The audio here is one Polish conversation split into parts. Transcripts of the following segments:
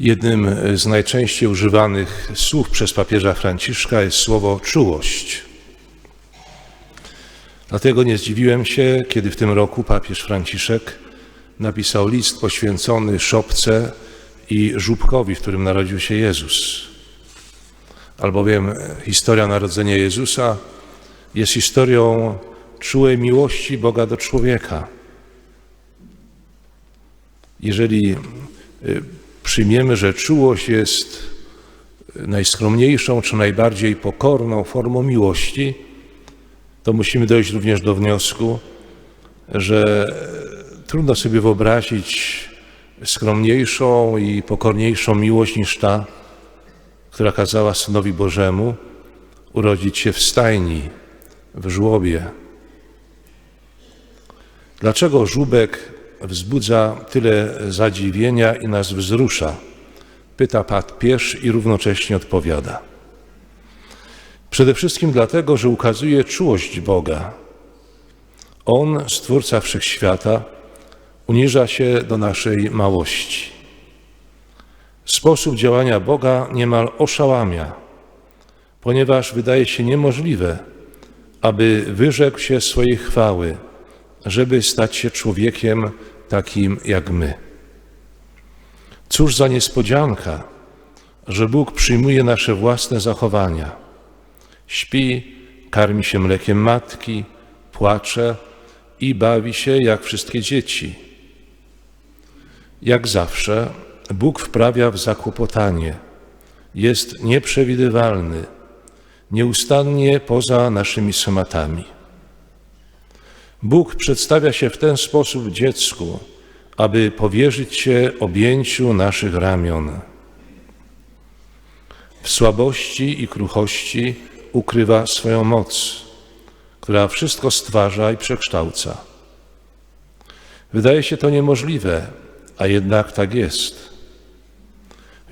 Jednym z najczęściej używanych słów przez papieża Franciszka jest słowo czułość. Dlatego nie zdziwiłem się, kiedy w tym roku papież Franciszek napisał list poświęcony szopce i żubkowi, w którym narodził się Jezus. Albowiem historia narodzenia Jezusa jest historią czułej miłości Boga do człowieka. Jeżeli y, przyjmiemy, że czułość jest najskromniejszą czy najbardziej pokorną formą miłości, to musimy dojść również do wniosku, że trudno sobie wyobrazić skromniejszą i pokorniejszą miłość niż ta, która kazała Synowi Bożemu urodzić się w stajni, w żłobie. Dlaczego żubek wzbudza tyle zadziwienia i nas wzrusza? Pyta papież i równocześnie odpowiada. Przede wszystkim dlatego, że ukazuje czułość Boga. On, Stwórca Wszechświata, uniża się do naszej małości. Sposób działania Boga niemal oszałamia, ponieważ wydaje się niemożliwe, aby wyrzekł się swojej chwały, żeby stać się człowiekiem takim jak my. Cóż za niespodzianka, że Bóg przyjmuje nasze własne zachowania. Śpi, karmi się mlekiem matki, płacze i bawi się jak wszystkie dzieci. Jak zawsze, Bóg wprawia w zakłopotanie. Jest nieprzewidywalny, nieustannie poza naszymi schematami. Bóg przedstawia się w ten sposób dziecku, aby powierzyć się objęciu naszych ramion. W słabości i kruchości ukrywa swoją moc, która wszystko stwarza i przekształca. Wydaje się to niemożliwe, a jednak tak jest.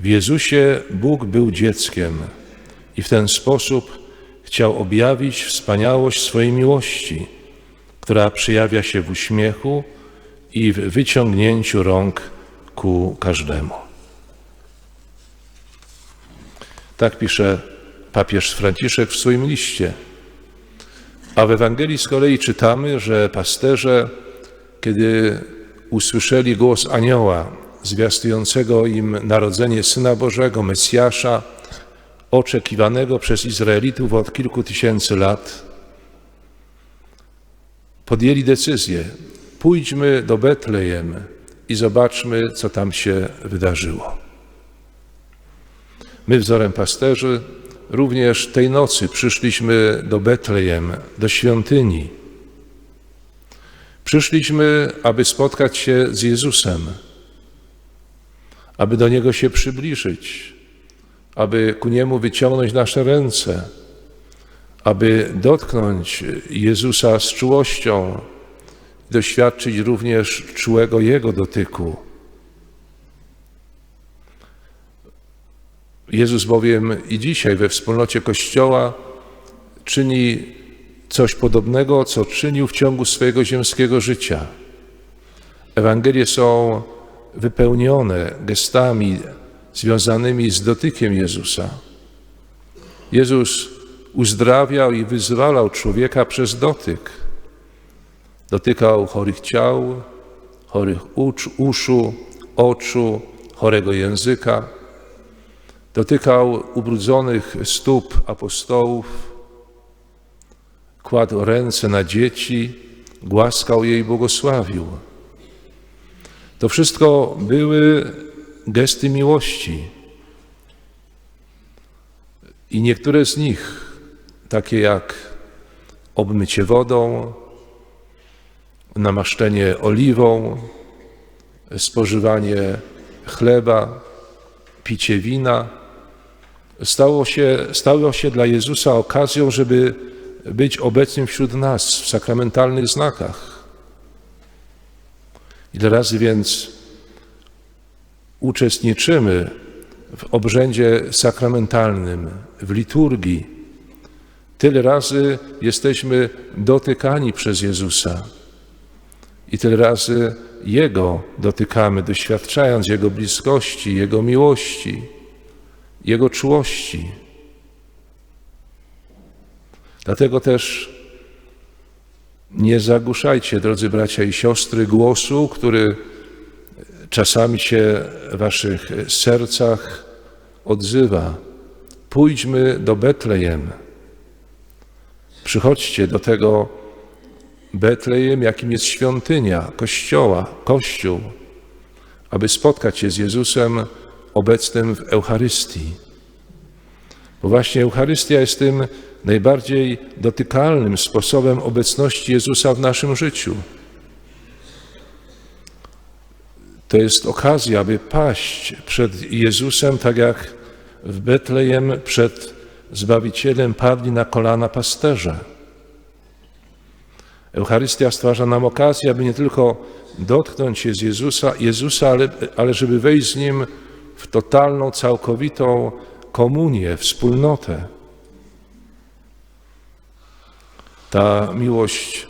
W Jezusie Bóg był dzieckiem i w ten sposób chciał objawić wspaniałość swojej miłości, która przejawia się w uśmiechu i w wyciągnięciu rąk ku każdemu. Tak pisze papież Franciszek w swoim liście. A w Ewangelii z kolei czytamy, że pasterze, kiedy usłyszeli głos anioła zwiastującego im narodzenie Syna Bożego, Mesjasza, oczekiwanego przez Izraelitów od kilku tysięcy lat, podjęli decyzję: pójdźmy do Betlejem i zobaczmy, co tam się wydarzyło. My, wzorem pasterzy, również tej nocy przyszliśmy do Betlejem, do świątyni. Przyszliśmy, aby spotkać się z Jezusem, aby do Niego się przybliżyć, aby ku Niemu wyciągnąć nasze ręce, aby dotknąć Jezusa z czułością, doświadczyć również czułego Jego dotyku. Jezus bowiem i dzisiaj we wspólnocie Kościoła czyni coś podobnego, co czynił w ciągu swojego ziemskiego życia. Ewangelie są wypełnione gestami związanymi z dotykiem Jezusa. Jezus uzdrawiał i wyzwalał człowieka przez dotyk. Dotykał chorych ciał, chorych uszu, oczu, chorego języka. Dotykał ubrudzonych stóp apostołów, kładł ręce na dzieci, głaskał je i błogosławił. To wszystko były gesty miłości. I niektóre z nich, takie jak obmycie wodą, namaszczenie oliwą, spożywanie chleba, picie wina, stało się, stało się dla Jezusa okazją, żeby być obecnym wśród nas w sakramentalnych znakach. Ile razy więc uczestniczymy w obrzędzie sakramentalnym, w liturgii, tyle razy jesteśmy dotykani przez Jezusa i tyle razy Jego dotykamy, doświadczając Jego bliskości, Jego miłości, Jego czułości. Dlatego też nie zagłuszajcie, drodzy bracia i siostry, głosu, który czasami się w waszych sercach odzywa. Pójdźmy do Betlejem. Przychodźcie do tego Betlejem, jakim jest świątynia, kościoła, kościół, aby spotkać się z Jezusem obecnym w Eucharystii. Bo właśnie Eucharystia jest tym najbardziej dotykalnym sposobem obecności Jezusa w naszym życiu. To jest okazja, aby paść przed Jezusem, tak jak w Betlejem przed Zbawicielem padli na kolana pasterze. Eucharystia stwarza nam okazję, aby nie tylko dotknąć się z Jezusa, Jezusa ale, ale żeby wejść z Nim w totalną, całkowitą komunię, wspólnotę. Ta miłość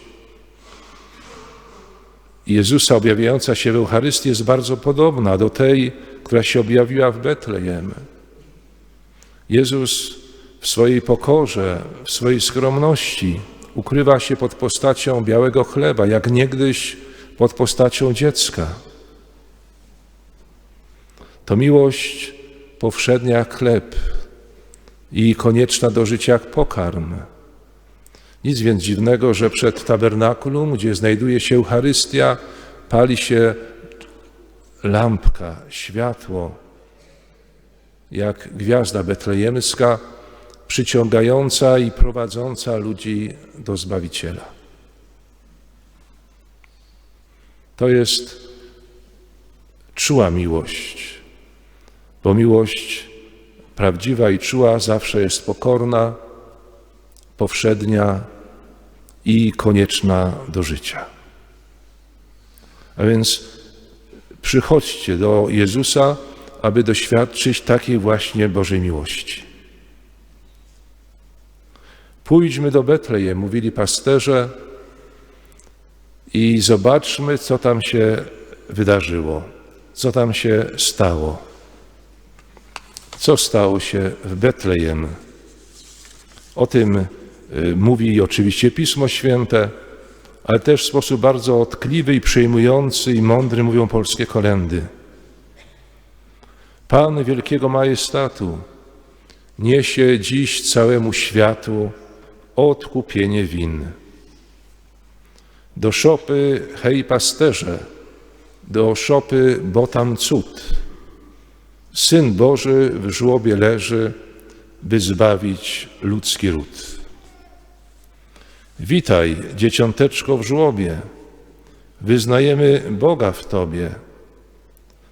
Jezusa objawiająca się w Eucharystii jest bardzo podobna do tej, która się objawiła w Betlejem. Jezus w swojej pokorze, w swojej skromności ukrywa się pod postacią białego chleba, jak niegdyś pod postacią dziecka. To miłość powszednia jak chleb i konieczna do życia jak pokarm. Nic więc dziwnego, że przed tabernakulum, gdzie znajduje się Eucharystia, pali się lampka, światło, jak gwiazda betlejemska, przyciągająca i prowadząca ludzi do Zbawiciela. To jest czuła miłość, bo miłość prawdziwa i czuła zawsze jest pokorna, powszednia i konieczna do życia. A więc przychodźcie do Jezusa, aby doświadczyć takiej właśnie Bożej miłości. Pójdźmy do Betlejem, mówili pasterze, i zobaczmy, co tam się wydarzyło, co tam się stało. Co stało się w Betlejem? O tym y, mówi oczywiście Pismo Święte, ale też w sposób bardzo tkliwy i przejmujący i mądry mówią polskie kolendy. Pan wielkiego majestatu niesie dziś całemu światu odkupienie win. Do szopy hej pasterze, do szopy bo tam cud. Syn Boży w żłobie leży, by zbawić ludzki ród. Witaj, dzieciąteczko w żłobie, wyznajemy Boga w Tobie.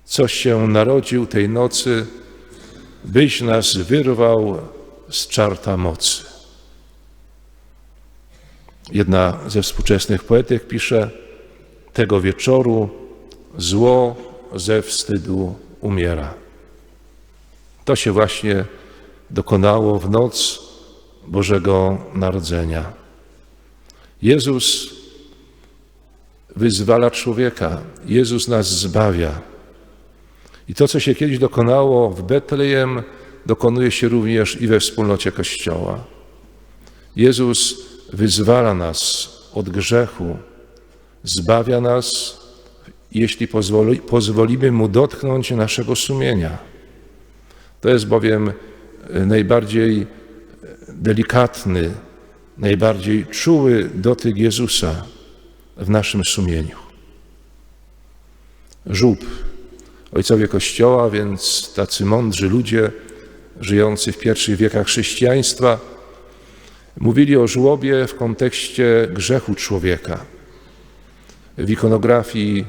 Coś się narodził tej nocy, byś nas wyrwał z czarta mocy. Jedna ze współczesnych poetek pisze: Tego wieczoru zło ze wstydu umiera. To się właśnie dokonało w noc Bożego Narodzenia. Jezus wyzwala człowieka, Jezus nas zbawia. I to, co się kiedyś dokonało w Betlejem, dokonuje się również i we wspólnocie Kościoła. Jezus wyzwala nas od grzechu, zbawia nas, jeśli pozwoli, pozwolimy Mu dotknąć naszego sumienia. To jest bowiem e, najbardziej e, delikatny, najbardziej czuły dotyk Jezusa w naszym sumieniu. Żób, ojcowie Kościoła, więc tacy mądrzy ludzie żyjący w pierwszych wiekach chrześcijaństwa, Mówili o żłobie w kontekście grzechu człowieka. W ikonografii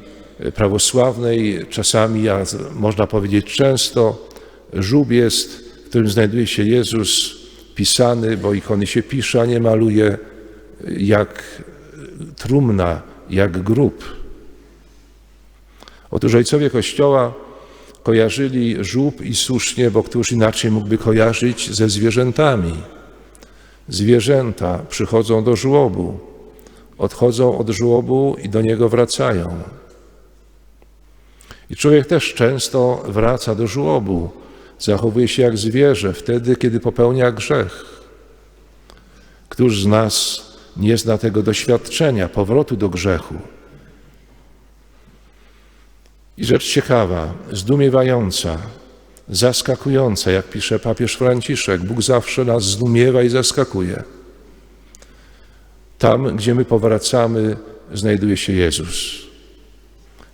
prawosławnej czasami, a można powiedzieć często, żób jest, w którym znajduje się Jezus, pisany, bo ikony się pisze, a nie maluje, jak trumna, jak grób. Otóż ojcowie Kościoła kojarzyli żób i słusznie, bo któż inaczej mógłby kojarzyć ze zwierzętami Zwierzęta przychodzą do żłobu, odchodzą od żłobu i do niego wracają. I człowiek też często wraca do żłobu, zachowuje się jak zwierzę wtedy, kiedy popełnia grzech. Któż z nas nie zna tego doświadczenia, powrotu do grzechu? I rzecz ciekawa, zdumiewająca, zaskakująca, jak pisze papież Franciszek, Bóg zawsze nas zdumiewa i zaskakuje. Tam, gdzie my powracamy, znajduje się Jezus.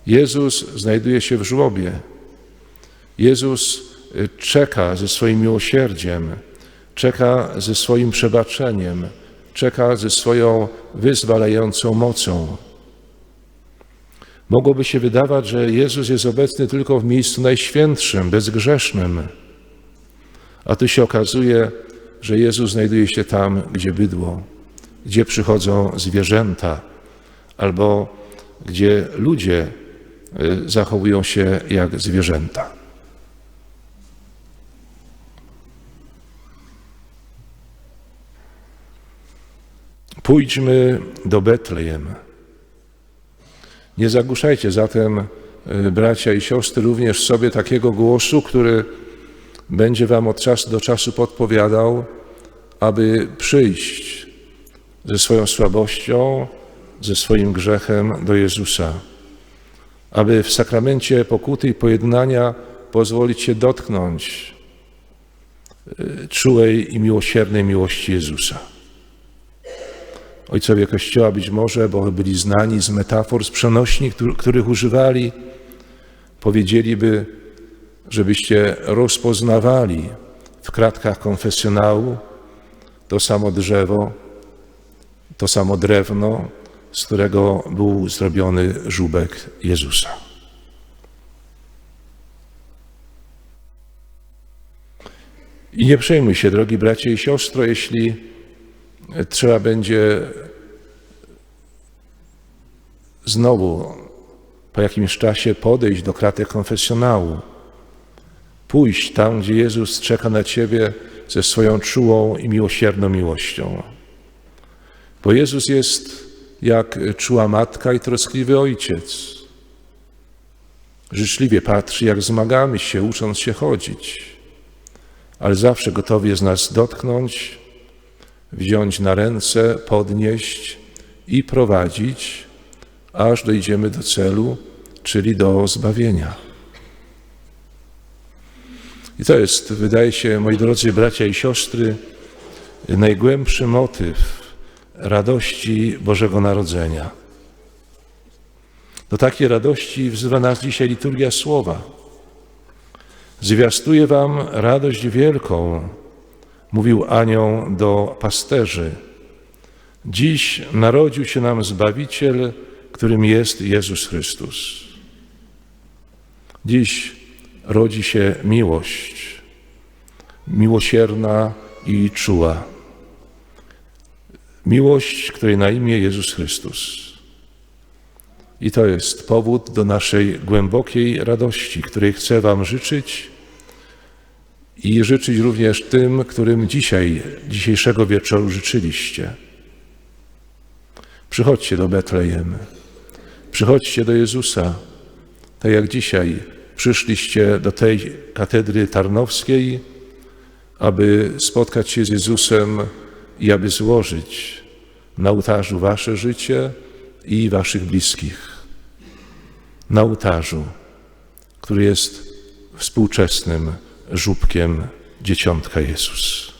Jezus znajduje się w żłobie. Jezus y, czeka ze swoim miłosierdziem, czeka ze swoim przebaczeniem, czeka ze swoją wyzwalającą mocą. Mogłoby się wydawać, że Jezus jest obecny tylko w miejscu najświętszym, bezgrzesznym. A tu się okazuje, że Jezus znajduje się tam, gdzie bydło, gdzie przychodzą zwierzęta, albo gdzie ludzie y, zachowują się jak zwierzęta. Pójdźmy do Betlejem. Nie zagłuszajcie zatem, y, bracia i siostry, również sobie takiego głosu, który będzie wam od czasu do czasu podpowiadał, aby przyjść ze swoją słabością, ze swoim grzechem do Jezusa, aby w sakramencie pokuty i pojednania pozwolić się dotknąć y, czułej i miłosiernej miłości Jezusa. Ojcowie Kościoła być może, bo byli znani z metafor, z przenośni, których używali, powiedzieliby, żebyście rozpoznawali w kratkach konfesjonału to samo drzewo, to samo drewno, z którego był zrobiony żubek Jezusa. I nie przejmuj się, drogi bracie i siostro, jeśli trzeba będzie znowu po jakimś czasie podejść do kratek konfesjonału, pójść tam, gdzie Jezus czeka na Ciebie ze swoją czułą i miłosierną miłością. Bo Jezus jest jak czuła matka i troskliwy ojciec. Życzliwie patrzy, jak zmagamy się, ucząc się chodzić, ale zawsze gotowy jest nas dotknąć, wziąć na ręce, podnieść i prowadzić, aż dojdziemy do celu, czyli do zbawienia. I to jest, wydaje się, moi drodzy bracia i siostry, najgłębszy motyw radości Bożego Narodzenia. Do takiej radości wzywa nas dzisiaj liturgia słowa. Zwiastuje wam radość wielką, mówił anioł do pasterzy. Dziś narodził się nam Zbawiciel, którym jest Jezus Chrystus. Dziś rodzi się miłość, miłosierna i czuła. Miłość, której na imię Jezus Chrystus. I to jest powód do naszej głębokiej radości, której chcę Wam życzyć i życzyć również tym, którym dzisiaj, dzisiejszego wieczoru życzyliście. Przychodźcie do Betlejem, przychodźcie do Jezusa, tak jak dzisiaj przyszliście do tej katedry tarnowskiej, aby spotkać się z Jezusem i aby złożyć na ołtarzu wasze życie i waszych bliskich. Na ołtarzu, który jest współczesnym żubkiem dzieciątka Jezus.